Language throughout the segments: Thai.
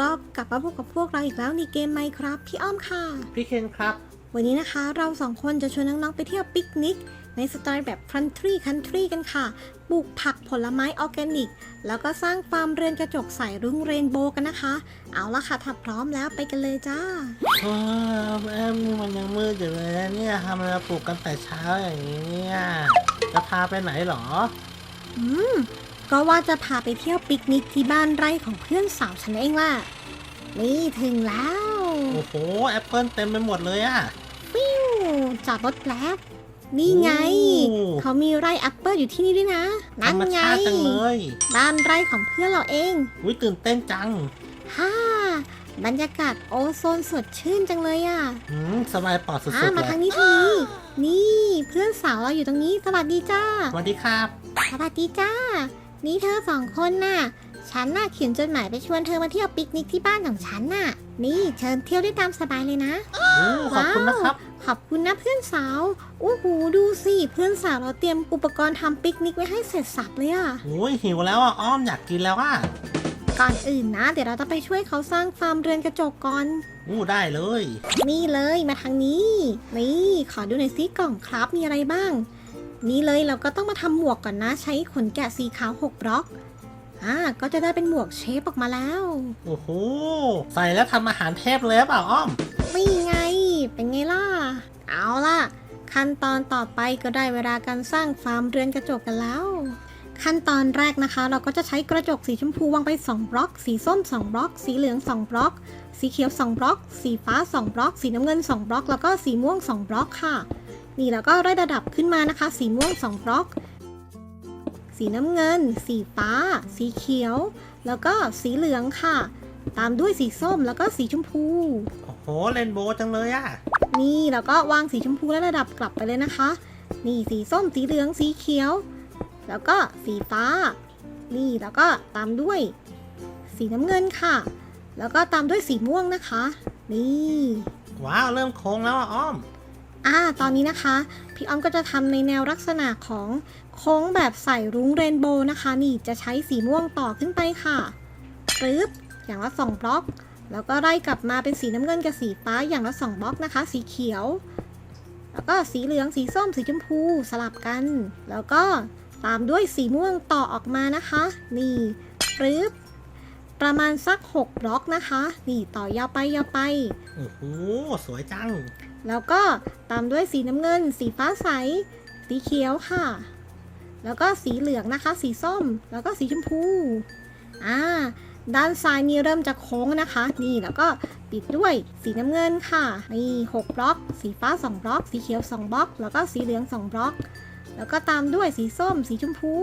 ก็กลับมาพบกับพวกเราอีกแล้วในเกมไมครับพี่อ้อมค่ะ พี่เคนครับ วันนี้นะคะเราสองคนจะชวนน้องๆไปเที่ยวปิกนิก ในสไตล์แบบ country country กันค่ะ ปลูกผักผลไม้ออร์แกนิก แล้วก็สร้างฟาร์มเรือนกระจกใสรุ้งเรนโบว์กันนะคะ เอาละค่ะถ้าพร้อมแล้วไปกันเลยจ้าโอ้แอมมันยังมืดอยู่เลยนะเนี่ยทำไมมาปลุกกันแต่เช้าอย่างนี้เนี่ย จะพาไปไหนหรอ อืม ก็ว่าจะพาไปเที่ยวปิกนิกที่บ้านไร่ของเพื่อนสาวฉันเองล่ะ นี่ถึงแล้ว โอ้โห แอปเปิลเต็มไปหมดเลยอะฟิวจอดรถแป๊บนี่ไง โอ้ เขามีไร่แอปเปิลอยู่ที่นี่ด้วยนะธรนั่นรมไง ชาติจังเลยบ้านไร่ของเพื่อนเราเองวิตื่นเต้นจังฮ่า บรรยากาศโอโซนสดชื่นจังเลยอะอืมสบายปอดสุดอ่าๆมาเลทายงนี้ทางนี้ นี่เพื่อนสาวเราอยู่ตรงนี้ สวัสดีจ้า สวัสดีครับ สวัสดีจ้า นี่เธอสองคนน่ะ ฉันน่ะเขียนจดหมายไปชวนเธอมาเที่ยวปิกนิกที่บ้านของฉันน่ะ นี่เชิญเที่ยวได้ตามสบายเลยนะ โอ้ขอบคุณนะครับ ขอบคุณนะเพื่อนสาวโอ้โหดูสิเพื่อนสาวเราเตรียมอุปกรณ์ทำปิกนิกไว้ให้เสร็จสับเลยอะโอ้ยหิวแล้วอะอ้อมอยากกินแล้วอะก่อนอื่นนะ เดี๋ยวเราจะไปช่วยเขาสร้างฟาร์มเรือนกระจกก่อน อู้ได้เลย นี่เลยมาทางนี้ นี่ขอดูหน่อยซิกล่องครับมีอะไรบ้าง นี่เลยเราก็ต้องมาทำหมวกก่อนนะ ใช้ขนแกะสีขาว6บล็อกอ่าก็จะได้เป็นหมวกเชฟออกมาแล้ว โอ้โห ใส่แล้วทำอาหารเทพเลยหรือเปล่าอ้อมนี่ไง เป็นไงล่ะ เอาล่ะ ขั้นตอนต่อไปก็ได้เวลาการสร้างฟาร์มเรือนกระจกกันแล้ว ขั้นตอนแรกนะคะ เราก็จะใช้กระจกสีชมพูวางไป 2 บล็อก สีส้ม 2 บล็อก สีเหลือง 2 บล็อก สีเขียว 2 บล็อก สีฟ้า 2 บล็อก สีน้ำเงิน 2 บล็อก แล้วก็สีม่วง 2 บล็อกค่ะ นี่แล้วก็ไล่ระดับขึ้นมานะคะ สีม่วง2บล็อก สีน้ำเงิน สีฟ้า สีเขียว แล้วก็สีเหลืองค่ะ ตามด้วยสีส้มแล้วก็สีชมพู โอ้โหเรนโบว์จังเลยอะนี่แล้วก็วางสีชมพูและระดับกลับไปเลยนะคะ นี่สีส้มสีเหลืองสีเขียว แล้วก็สีฟ้า นี่แล้วก็ตามด้วย สีน้ำเงินค่ะ แล้วก็ตามด้วยสีม่วงนะคะ นี่ ว้าว เริ่มโค้งแล้วอะอ้อม อ่าตอนนี้นะคะ พี่อ้อมก็จะทำในแนวลักษณะของโค้งแบบใส่รุ้งเรนโบว์นะคะ นี่จะใช้สีม่วงต่อขึ้นไปค่ะปึ๊บอย่างละสองบล็อก แล้วก็ไล่กลับมาเป็นสีน้ำเงินกับสีฟ้าอย่างละสองบล็อกนะคะ สีเขียว แล้วก็สีเหลืองสีส้มสีชมพูสลับกัน แล้วก็ตามด้วยสีม่วงต่อออกมานะคะ นี่ปึ๊บประมาณสัก 6 บล็อกนะคะ นี่ต่อยาวไปยาวไป โอ้โห สวยจัง แล้วก็ตามด้วยสีน้ำเงิน สีฟ้าใส สีเขียวค่ะ แล้วก็สีเหลืองนะคะ สีส้ม แล้วก็สีชมพู อ่า ด้านซ้ายนี่เริ่มจะโค้งนะคะ นี่แล้วก็ปิดด้วยสีน้ำเงินค่ะ นี่6บล็อก สีฟ้า 2 บล็อก สีเขียว 2 บล็อก แล้วก็สีเหลือง 2 บล็อก แล้วก็ตามด้วยสีส้ม สีชมพู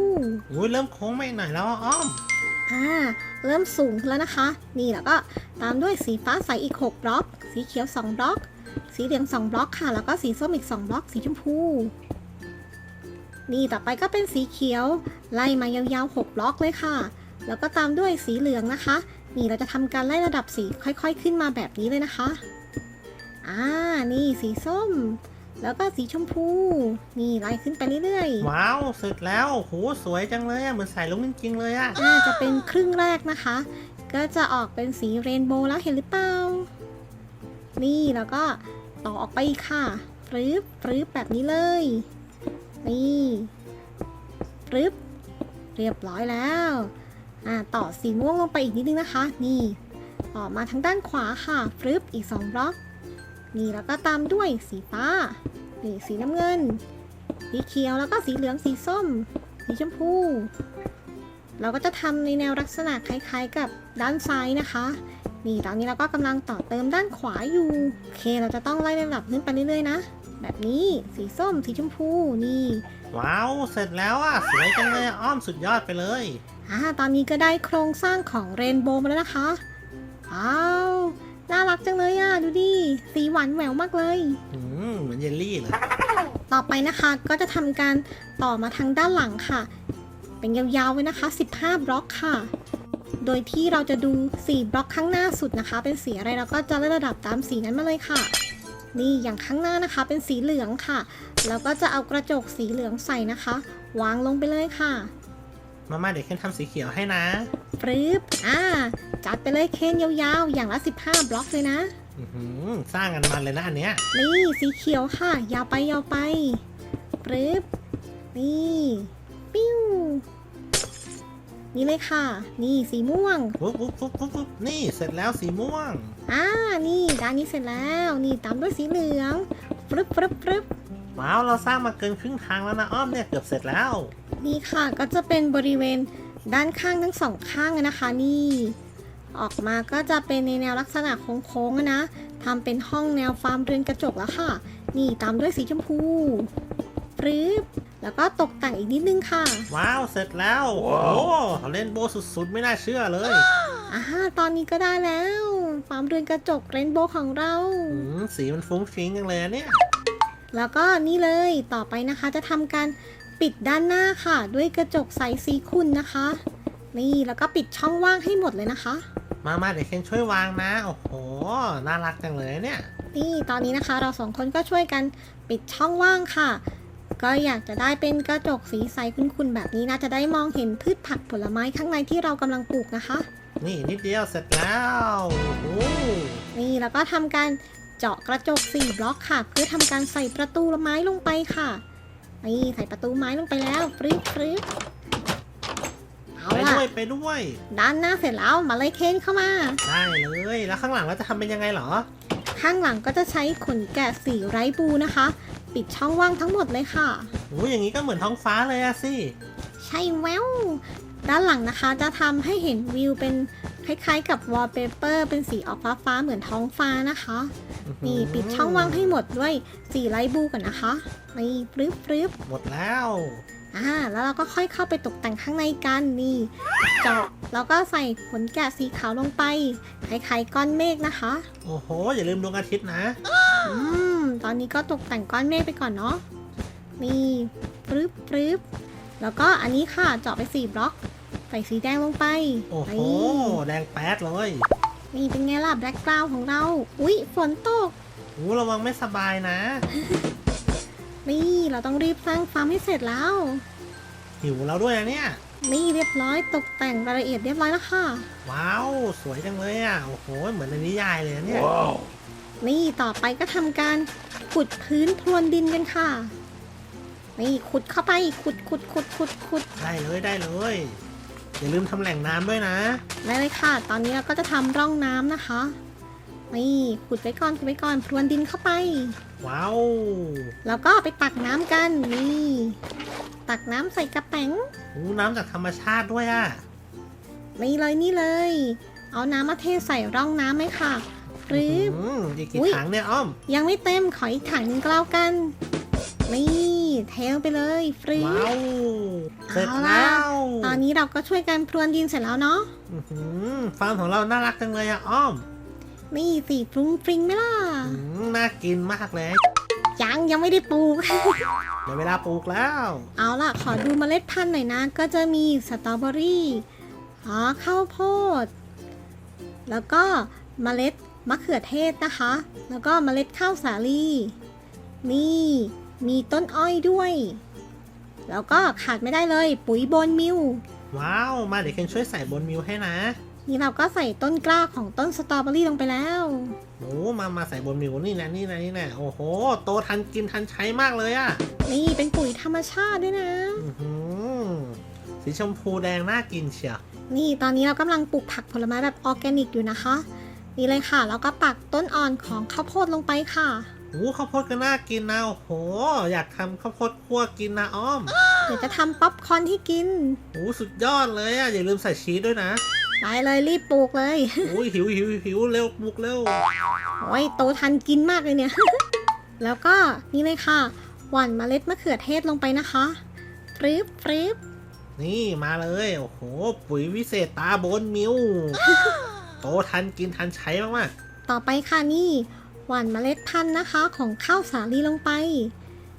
อุ้ยเริ่มโค้งไม่หน่อยแล้วอะอ้อม อ่า เริ่มสูงขึ้นแล้วนะคะ นี่แล้วก็ตามด้วยสีฟ้าใสอีก 6 บล็อก สีเขียว 2 บล็อก สีเหลือง 2 บล็อกค่ะ แล้วก็สีส้มอีก 2 บล็อก สีชมพู นี่ต่อไปก็เป็นสีเขียว ไล่มายาวๆ 6 บล็อกเลยค่ะ แล้วก็ตามด้วยสีเหลืองนะคะ นี่เราจะทำการไล่ระดับสีค่อยๆ ขึ้นมาแบบนี้เลยนะคะ อ่า นี่สีส้ม แล้วก็สีชมพู นี่ไล่ขึ้นไปเรื่อยๆ ว้าวเสร็จแล้วโหสวยจังเลยอะเหมือนใส่ลุงจริงๆเลยอะน่าจะเป็นครึ่งแรกนะคะ ก็จะออกเป็นสีเรนโบว์แล้วเห็นหรือเปล่า นี่แล้วก็ต่อออกไปค่ะปรึบปรึบแบบนี้เลย นี่ปรึบเรียบร้อยแล้วอ่าต่อสีม่วงลงไปอีกนิดนึงนะคะ นี่ ต่อมาทางด้านขวาค่ะปรึบอีก 2บล็อก นี่แล้วก็ตามด้วยสีฟ้านี่สีน้ำเงิน สีเขียวแล้วก็สีเหลืองสีส้ม สีชมพู เราก็จะทำในแนวลักษณะคล้ายๆกับด้านซ้ายนะคะ นี่ตอนนี้เราก็กำลังต่อเติมด้านขวาอยู่โอเค เราจะต้องไล่ระดับขึ้นไปเรื่อยๆนะ แบบนี้สีส้มสีชมพูนี่ ว้าว เสร็จแล้วอะสวยจังเลยอะอ้อมสุดยอดไปเลยอ่าตอนนี้ก็ได้โครงสร้างของเรนโบว์มาแล้วนะคะว้าวน่ารักจังเลยอะดูดิสีหวานแหววมากเลยอืมเหมือนเยลลี่เลยต่อไปนะคะก็จะทำการต่อมาทางด้านหลังค่ะ เป็นยาวๆไว้นะคะ 15 บล็อกค่ะ โดยที่เราจะดู4บล็อกข้างหน้าสุดนะคะ เป็นสีอะไรเราก็จะไล่ระดับตามสีนั้นมาเลยค่ะ นี่อย่างข้างหน้านะคะ เป็นสีเหลืองค่ะแล้วก็จะเอากระจกสีเหลืองใส่นะคะ วางลงไปเลยค่ะ มาม่าเดี๋ยวเคนทำสีเขียวให้นะปรึบอ่า จัดไปเลยเคนยาวๆ อย่างละ 15 บล็อกเลยนะ อื้อหือสร้างกันมันเลยนะอันเนี้ย นี่สีเขียวค่ะ ยาวไปยาวไปปรึบนี่ ปิ้ว นี่เลยค่ะ นี่สีม่วงปุ๊บปุ๊บปุ๊บปุ๊บปุ๊บนี่เสร็จแล้วสีม่วง อ่า นี่ด้านนี้เสร็จแล้ว นี่ตามด้วยสีเหลืองปรึบปรึบปรึบว้าวเราสร้างมาเกินครึ่งทางแล้วนะอ้อมเนี่ยเกือบเสร็จแล้ว นี่ค่ะก็จะเป็นบริเวณด้านข้างทั้งสองข้างเลยนะคะ นี่ ออกมาก็จะเป็นในแนวลักษณะโค้งๆอะนะทำเป็นห้องแนวฟาร์มเรือนกระจกแล้วค่ะ นี่ตามด้วยสีชมพูปรึบ แล้วก็ตกแต่งอีกนิดนึงค่ะ ว้าวเสร็จแล้ว โอ้โหเล่นโบว์สุดๆ ไม่น่าเชื่อเลยอ่าตอนนี้ก็ได้แล้วฟาร์มเรือนกระจกเรนโบว์ของเรา อืมสีมันฟุ้งฟิ้งจังเลยอะเนี่ย แล้วก็นี่เลยต่อไปนะคะจะทำการปิดด้านหน้าค่ะ ด้วยกระจกใสสีขุ่นนะคะ นี่แล้วก็ปิดช่องว่างให้หมดเลยนะคะ มามาเดี๋ยวเคนช่วยวางนะ โอ้โห น่ารักจังเลยเนี่ย นี่ตอนนี้นะคะเราสองคนก็ช่วยกันปิดช่องว่างค่ะ ก็อยากจะได้เป็นกระจกสีใสคุ้นๆแบบนี้นะจะได้มองเห็นพืชผักผลไม้ข้างในที่เรากำลังปลูกนะคะ นี่นิดเดียวเสร็จแล้วโอ้โหนี่แล้วก็ทำการเจาะกระจก4บล็อกค่ะ เพื่อทำการใส่ประตูไม้ลงไปค่ะนี่ใส่ประตูไม้ลงไปแล้วฟรึบฟรึบเอาไปล่ะด้วยไปด้วย ด้านหน้าเสร็จแล้วมาเลยเคนเข้ามา ได้เลยแล้วข้างหลังเราจะทำเป็นยังไงเหรอ ข้างหลังก็จะใช้ขนแกะสีไร้บูนะคะ ปิดช่องว่างทั้งหมดเลยค่ะ โอ้ยอย่างนี้ก็เหมือนท้องฟ้าเลยอะสิ ใช่แววด้านหลังนะคะจะทำให้เห็นวิวเป็นคล้ายๆ กับวอลเปเปอร์เป็นสีออกฟ้าๆเหมือนท้องฟ้านะคะ นี่ปิดช่องว่างให้หมดด้วยสีไลท์บลูก่อนนะคะนี่ปรึ๊บปรึ๊บหมดแล้ว อ่าแล้วเราก็ค่อยเข้าไปตกแต่งข้างในกันนี่เจาะแล้วก็ใส่ขนแกะสีขาวลงไปคล้ายๆก้อนเมฆนะคะ โอ้โห อย่าลืมดวงอาทิตย์นะ อืม ตอนนี้ก็ตกแต่งก้อนเมฆไปก่อนเนาะนี่ปรึ๊บปรึ๊บแล้วก็อันนี้ค่ะเจาะไปสี่บล็อก ใส่สีแดงลงไปโอ้โหนี่แดงแป๊ดเลยนี่เป็นไงล่ะแบล็กกราวของเรา อุ๊ย ฝนตกโอ้ระวังไม่สบายนะ นี่เราต้องรีบสร้างฟาร์มให้เสร็จแล้ว หิวแล้วด้วยนะเนี่ย นี่เรียบร้อยตกแต่งรายละเอียดเรียบร้อยแล้วค่ะ ว้าว สวยจังเลยอะ โอ้โห เหมือนในนิยายเลยนะเนี่ย นี่ต่อไปก็ทำการขุดพื้นพรวนดินกันค่ะ นี่ขุดเข้าไปขุดขุดขุดขุดขุดได้เลยได้เลย อย่าลืมทำแหล่งน้ำด้วยนะ ได้เลยค่ะ ตอนนี้เราก็จะทำร่องน้ำนะคะ นี่ขุดไว้ก่อนขุดไว้ก่อนพรวนดินเข้าไป ว้าว แล้วก็ไปตักน้ำกันนี่ ตักน้ำใส่กระแป๋งโอ้น้ำจากธรรมชาติด้วยอะนี่เลยนี่เลย เอาน้ำมาเทใส่ร่องน้ำไหมค่ะ หรืออืมอีกกี่อุ๊ยถังเนี่ยอ้อม ยังไม่เต็มขออีกถังหนึงก็แล้วกัน นี่เทลงไปเลยฟรีว้าวเสร็จเอาล่ะแล้วตอนนี้เราก็ช่วยกันพรวนดินเสร็จแล้วเนาะ อื้อหือฟาร์มของเราน่ารักจังเลยอะอ้อมนี่สีฟรุ้งฟริ้งไหมล่ะ อืมน่ากินมากเลยยังยังไม่ได้ปลูก เดี๋ยวเวลาปลูกแล้ว เอาล่ะ ขอดูเมล็ดพันธุ์หน่อยนะ ก็จะมีสตรอเบอรี่ อ๋อ ข้าวโพด แล้วก็เมล็ด มะเขือเทศนะคะ แล้วก็เมล็ดข้าวสาลีนี่มีต้นอ้อยด้วย แล้วก็ขาดไม่ได้เลย ปุ๋ยโบนมิวว้าว มาเดี๋ยวเคนช่วยใส่บนมิวให้นะ นี่เราก็ใส่ต้นกล้าของต้นสตรอเบอรี่ลงไปแล้วโอ้มามาใส่บนมิวนี่นะนี่นะนี่นะโอ้โห โตทันกินทันใช้มากเลยอะนี่เป็นปุ๋ยธรรมชาติด้วยนะอื้อหือสีชมพูแดงน่ากินเชียวนี่ตอนนี้เรากำลังปลูกผักผลไม้แบบออร์แกนิกอยู่นะคะ นี่เลยค่ะ แล้วก็ปักต้นอ่อนของข้าวโพดลงไปค่ะโอ้ข้าวโพดก็น่ากินนะโอ้โห อยากทำข้าวโพดคั่วกินนะอ้อมเดี๋ยวจะทำป๊อปคอร์นให้กินโอ้สุดยอดเลยอะอย่าลืมใส่ชีสด้วยนะไปเลยรีบปลูกเลยโอ้ยหิวหิวหิวเร็วปลุกเร็วโอ้ยโตทันกินมากเลยเนี่ย แล้วก็นี่เลยค่ะ หว่านเมล็ดมะเขือเทศลงไปนะคะฟรึบฟรึบนี่มาเลย โอ้โห ปุ๋ยวิเศษตาบนมิวโตทันกินทันใช้มากต่อไปค่ะนี่ หว่านเมล็ดพันธุ์นะคะของข้าวสาลีลงไป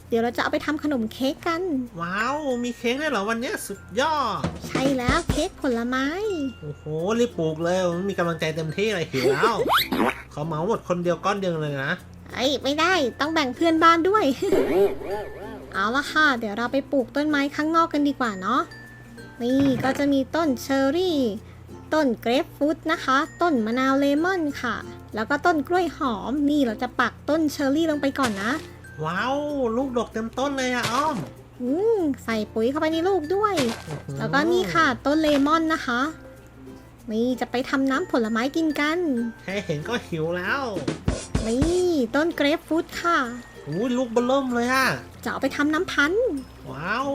เดี๋ยวเราจะเอาไปทำขนมเค้กกัน ๆ ว้าว มีเค้กด้วยเหรอวันเนี้ยสุดยอด ใช่แล้วเค้กผลไม้ โอ้โห รีบปลูกเลยมีกำลังใจเต็มที่เลยหิวแล้วเขาเหมาหมดคนเดียวก้อนเดียวเลยนะไอ้ยไม่ได้ต้องแบ่งเพื่อนบ้านด้วย เอาละค่ะ เดี๋ยวเราไปปลูกต้นไม้ข้างนอกกันดีกว่าเนาะนี่ก็จะมีต้นเชอร์รี่ ต้นเกรฟฟรุตนะคะ ต้นมะนาวเลมอนค่ะ แล้วก็ต้นกล้วยหอม นี่เราจะปักต้นเชอร์รี่ลงไปก่อนนะ ว้าว ลูกดกเต็มต้นเลยอะอ้อม อืมใส่ปุ๋ยเข้าไปในลูกด้วยอื้อหือแล้วก็นี่ค่ะต้นเลมอนนะคะ นี่จะไปทำน้ำผลไม้กินกัน แค่เห็นก็หิวแล้ว นี่ต้นเกรฟฟรุตค่ะอุ้ยลูกเบลเริ่มเลยอะจะเอาไปทำน้ำพันธุ์ว้าว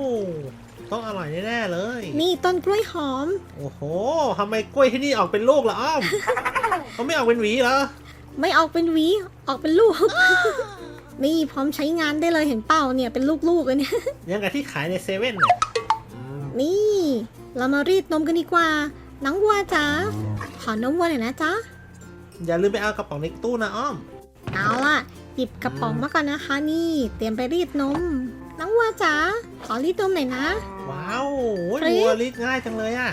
ต้องอร่อยแน่ๆเลย นี่ต้นกล้วยหอม โอ้โหทำไมกล้วยที่นี่ออกเป็นลูกล่ะอ้อม เขาไม่ออกเป็นหวีเหรอ ไม่ออกเป็นหวี ออกเป็นลูก นี่พร้อมใช้งานได้เลยเห็นเปล่าเนี่ยเป็นลูกๆเลยเนี่ย ยังกับที่ขายในเซเว่นน่ะอืมนี่ เรามารีดนมกันดีกว่า น้องวัวจ๋า ขอนมวัวหน่อยนะจ๊ะ อย่าลืมไปเอากระป๋องในตู้นะอ้อม เอาล่ะ หยิบกระป๋องมาก่อนนะคะ นี่ เตรียมไปรีดนม น้องวัวจ๋า ขอรีดนมหน่อยนะว้าวโอ้ยฟรีวัวรีดง่ายจังเลยอะ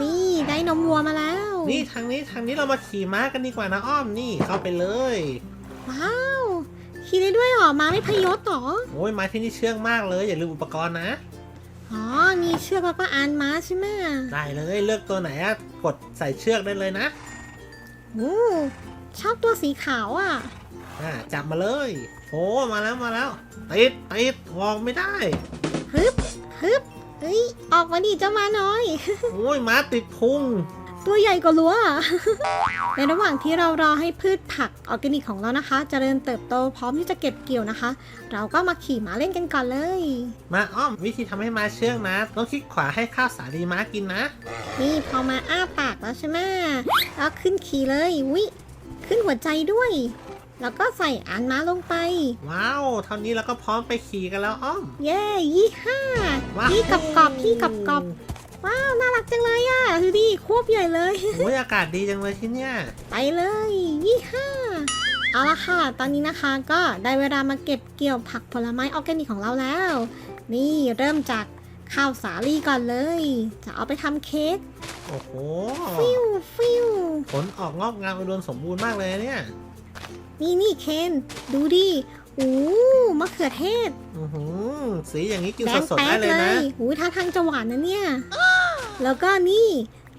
นี่ได้นมวัวมาแล้ว นี่ทางนี้ทางนี้เรามาขี่ม้ากันดีกว่านะอ้อมนี่เข้าไปเลย ว้าวขี่ได้ด้วยเหรอมาไม่พยศเหรอโอ้ยม้าที่นี่เชื่องมากเลยอย่าลืมอุปกรณ์นะ อ๋อมีเชือกแล้วก็อานม้าใช่ไหมได้เลยเลือกตัวไหนอะกดใส่เชือกได้เลยนะโอ้ชอบตัวสีขาวอะ อ่าจับมาเลยโอ้มาแล้วมาแล้วติดติดวองไม่ได้ฮึบ ฮึบเฮ้ย ออกมาดิเจ้ามาน้อย โอ้ยม้าติดพุง ตัวใหญ่กว่ารั้วอะในระหว่างที่เรารอให้พืชผักออร์แกนิกของเรานะคะเจริญเติบโตพร้อมที่จะเก็บเกี่ยวนะคะ เราก็มาขี่ม้าเล่นกันก่อนเลย มาอ้อมวิธีทำให้ม้าเชื่องนะ ต้องคลิกขวาให้ข้าวสาลีม้ากินนะ นี่พอมาอ้าปากแล้วใช่ไหมแล้วขึ้นขี่เลยวิขึ้นหัวใจด้วย แล้วก็ใส่อานม้าลงไป ว้าว เท่านี้เราก็พร้อมไปขี่กันแล้วอ้อม เย้ยี่ห้าว้าวพี่กับกอบพี่กับกอบว้าว น่ารักจังเลยอะดูดิควบใหญ่เลยโอ้ยอากาศดีจังเลยที่เนี่ย ไปเลย ยี่ห้าเอาละค่ะ ตอนนี้นะคะก็ได้เวลามาเก็บเกี่ยวผักผลไม้ออร์แกนิกของเราแล้ว นี่เริ่มจากข้าวสาลีก่อนเลย จะเอาไปทำเค้ก โอ้โห ฟิวฟิวผลออกงอกงามอุดมสมบูรณ์มากเลยเนี่ย นี่นี่เคนดูดิโอ้มะเขือเทศอือหือสีอย่างนี้กินแดงสดๆแป๊ได้ดเลยเลนะยหูท่าทางจะหวานนะเนี่ย แล้วก็นี่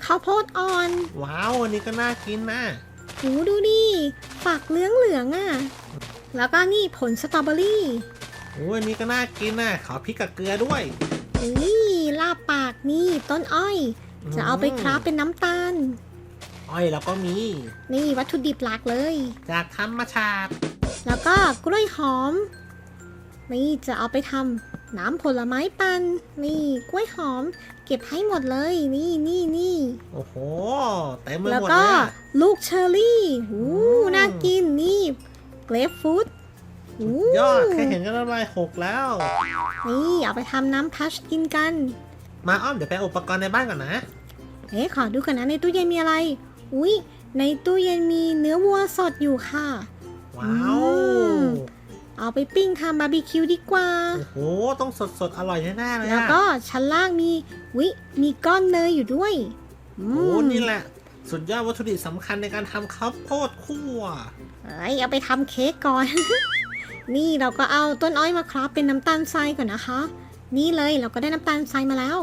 ข้าวโพดอ่อนว้าวอันนี้ก็น่ากินนะหูดูดิฝักเหลืองเหลืองๆอะ แล้วก็นี่ผลสตรอเบอรี่โอ้ยอันนี้ก็น่ากินนะขอพริกกับเกลือด้วยนี่ลาบปากนี่ต้นอ้อย จะเอาไปคราฟเป็นน้ำตาล อ้อยเราก็มี นี่วัตถุดิบหลักเลย จากธรรมชาติ แล้วก็กล้วยหอม นี่จะเอาไปทำน้ำผลไม้ปันนี่กล้วยหอม เก็บให้หมดเลย นี่นี่นี่โอ้โหเต็มไปแล้วหมดก็เลยอะลูกเชอร์รี่หูอืมน่ากินนี่เกรฟฟรุตหูยอดแค่เห็นก็น้ำลายหกแล้ว นี่เอาไปทำน้ำพัชกินกัน มาอ้อมเดี๋ยวไปเอาอุปกรณ์ในบ้านก่อนนะ เอ๊ะขอดูกันนะในตู้เย็นมีอะไร อุ้ยในตู้เย็นมีเนื้อวัวสดอยู่ค่ะ ว้าว อืม เอาไปปิ้งทำบาร์บีคิวดีกว่า โอ้โห ต้องสดสดๆอร่อยแน่ๆเลยแล้วอะก็ชั้นล่างมีวิมีก้อนเนยอยู่ด้วยอืโอ้มนี่แหละ สุดยอดวัตถุดิบสำคัญในการทำข้าวโพดคั่ว เอ้ยเอาไปทำเค้กก่อน นี่เราก็เอาต้นอ้อยมาคราฟเป็นน้ำตาลทรายก่อนนะคะ นี่เลยเราก็ได้น้ำตาลทรายมาแล้ว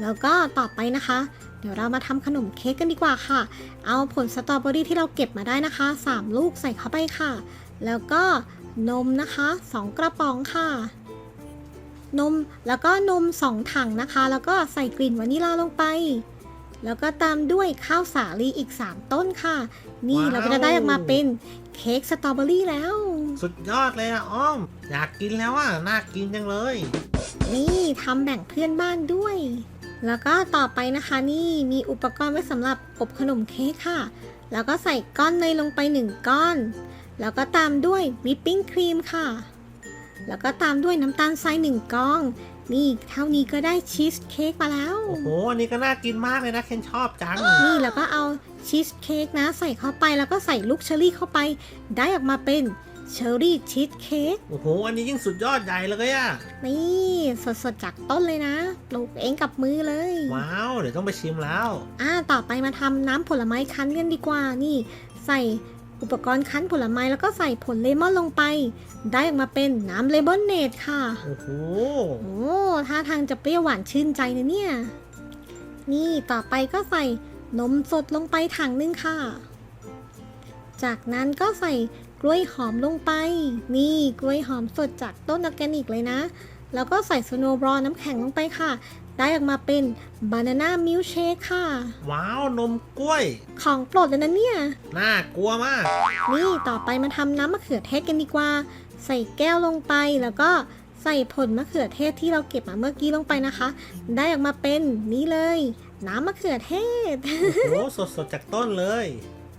แล้วก็ต่อไปนะคะ เดี๋ยวเรามาทำขนมเค้กกันดีกว่าค่ะ เอาผลสตรอเบอรี่ที่เราเก็บมาได้นะคะ 3 ลูกใส่เข้าไปค่ะ แล้วก็นมนะคะ 2 กระป๋องค่ะ นมแล้วก็นม 2 ถังนะคะ แล้วก็ใส่กลิ่นวานิลลาลงไป แล้วก็ตามด้วยข้าวสาลีอีก 3 ต้นค่ะ นี่ว้าวเราก็จะได้ออกมาเป็นเค้กสตรอเบอรี่แล้ว สุดยอดเลยอะอ้อม อยากกินแล้วอะน่ากินจังเลย นี่ทำแบ่งเพื่อนบ้านด้วย แล้วก็ต่อไปนะคะนี่มีอุปกรณ์ไว้สำหรับอบขนมเค้กค่ะ แล้วก็ใส่ก้อนเนยลงไปหนึ่งก้อน แล้วก็ตามด้วยวิปปิ้งครีมค่ะ แล้วก็ตามด้วยน้ำตาลทรายหนึ่งก้องนี่เท่านี้ก็ได้ชีสเค้กมาแล้ว โอ้โห อันนี้ก็น่ากินมากเลยนะเคนชอบจัง นี่แล้วก็เอาชีสเค้กนะ ใส่เข้าไปแล้วก็ใส่ลูกเชอร์รี่เข้าไป ได้ออกมาเป็น เชอร์รี่ชีสเค้ก โอ้โห อันนี้ยิ่งสุดยอดใหญ่เลยอะนี่สดๆจากต้นเลยนะ ปลูกเองกับมือเลย ว้าว เดี๋ยวต้องไปชิมแล้ว อ่า ต่อไปมาทำน้ำผลไม้คั้นกันดีกว่า นี่ ใส่อุปกรณ์คั้นผลไม้แล้วก็ใส่ผลเลมอนลงไป ได้ออกมาเป็นน้ำเลมอนเนดค่ะ โอ้โห โอ้ท่าทางจะเปรี้ยวหวานชื่นใจนะเนี่ย นี่ต่อไปก็ใส่นมสดลงไปถังหนึงค่ะ จากนั้นก็ใส่ กล้วยหอมลงไป นี่กล้วยหอมสดจากต้นออร์แกนิกเลยนะ แล้วก็ใส่สโนว์บรอน้ำแข็งลงไปค่ะ ได้ออกมาเป็นบานาน่ามิลเชคค่ะ ว้าวนมกล้วย ของโปรดเลยนะเนี่ย น่ากลัวมาก นี่ต่อไปมาทำน้ำมะเขือเทศกันดีกว่า ใส่แก้วลงไปแล้วก็ใส่ผลมะเขือเทศที่เราเก็บมาเมื่อกี้ลงไปนะคะ ได้ออกมาเป็นนี่เลย น้ำมะเขือเทศ โอ้สดสดๆจากต้นเลย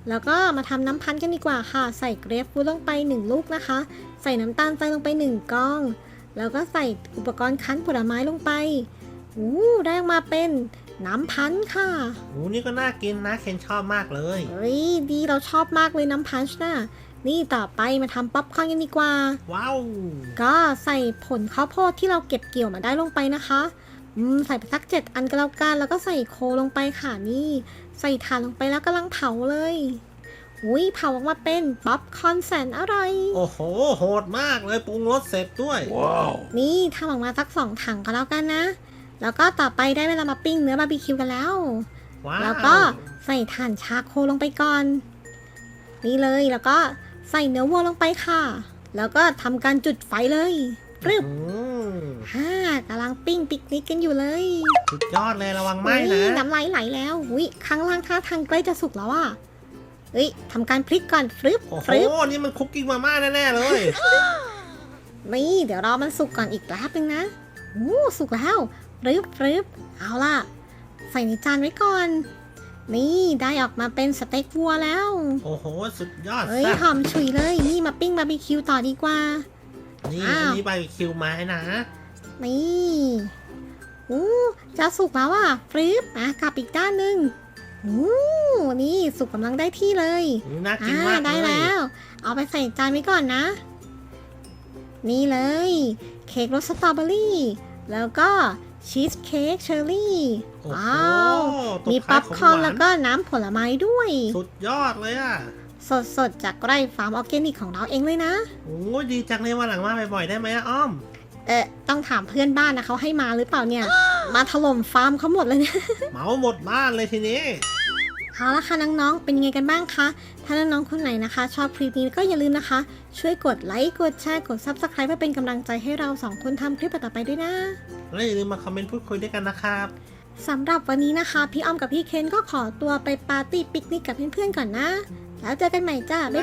แล้วก็มาทำน้ำพันธุ์กันดีกว่าค่ะ ใส่เกรฟฟรุตลงไป 1 ลูกนะคะ ใส่น้ำตาลทรายลงไป 1ก้อง แล้วก็ใส่อุปกรณ์คั้นผลไม้ลงไปอู้ได้ออกมาเป็นน้ำพันธุ์ค่ะโอ้นี่ก็น่ากินนะเคนชอบมากเลย เฮ้ยดีเราชอบมากเลยน้ำพันช์น่ะนี่ต่อไปมาทำป๊อปคอร์นกันดีกว่า ว้าว ก็ใส่ผลข้าวโพดที่เราเก็บเกี่ยวมาได้ลงไปนะคะ อืมใส่ไปสักเจ็ดอันก็แล้วกันแล้วก็ใส่โคลงไปค่ะนี่ ใส่ถ่านลงไปแล้วกำลังเผาเลย อุ้ยเผาออกมาเป็นป๊อปคอร์นแสนอร่อย โอ้โห โหดมากเลยปรุงรสเสร็จด้วยนี่ทำออกมาสักสองถังก็แล้วกันนะ แล้วก็ต่อไปได้เวลามาปิ้งเนื้อบาร์บีคิวกันแล้ว ว้าวแล้วก็ใส่ถ่านชาโคลงไปก่อน นี่เลยแล้วก็ใส่เนื้อวัวลงไปค่ะ แล้วก็ทำการจุดไฟเลย ปรึบอืมฮ่ากำลังปิ้งปิกนิกกันอยู่เลยสุดยอดเลยระวังไหม้อุ๊ยนะน้ำลายไหลแล้วอุ้ยข้างล่างท่าทางใกล้จะสุกแล้วอะเฮ้ยทำการพลิกก่อนฟรึบโอ้โหฟรึบนี่มันคุกกิ้งมาม่าแน่ๆเลยนี่เดี๋ยวรอมันสุกก่อนอีกแป๊บนึงนะอู้สุกแล้วฟรึบฟรึบเอาล่ะ ใส่ในจานไว้ก่อน นี่ได้ออกมาเป็นสเต็กวัวแล้ว โอ้โห สุดยอดเฮ้ยแซ่บหอมฉุยเลย นี่มาปิ้งบาร์บีคิวต่อดีกว่า นี่อ้าวอันนี้บาร์บีคิวไม้นะ นี่อู้จะสุกแล้วอะฟรึบอะกลับอีกด้านหนึ่งอู้นี่สุกกำลังได้ที่เลยอืมน่ากินอ่ามากได้เลยแล้ว เอาไปใส่จานไว้ก่อนนะ นี่เลย เค้กรสสตรอเบอรี่ แล้วก็ชีสเค้กเชอร์รี่ โอ้โหว้าว ตบมีท้าป๊อยปขงคอร์นหาแล้วก็น้ำผลไม้ด้วย สุดยอดเลยอะ สดๆ จากไร่ฟาร์มออร์แกนิกของเราเองเลยนะ โอ้ยดีจังเลยวันหลังมาบ่อยๆได้ไหมอะอ้อม เออต้องถามเพื่อนบ้านนะเขาให้มาหรือเปล่าเนี่ย มาถล่มฟาร์มเขาหมดเลยเนี่ย เหมาหมดบ้านเลยทีนี้ เอาละค่ะน้องๆ เป็นยังไงกันบ้างคะ ถ้าน้องๆ คนไหนนะคะ ชอบคลิปนี้ก็อย่าลืมนะคะ ช่วยกดไลค์ กดแชร์ กด Subscribe เพื่อเป็นกำลังใจให้เราสองคนทำคลิปต่อๆไปด้วยนะ และอย่าลืมมาคอมเมนต์พูดคุยด้วยกันนะครับ สำหรับวันนี้นะคะ พี่อ้อมกับพี่เคนก็ขอตัวไปปาร์ตี้ปิกนิกกับเพื่อนๆ ก่อนนะ แล้วเจอกันใหม่จ้า บ๊ายบาย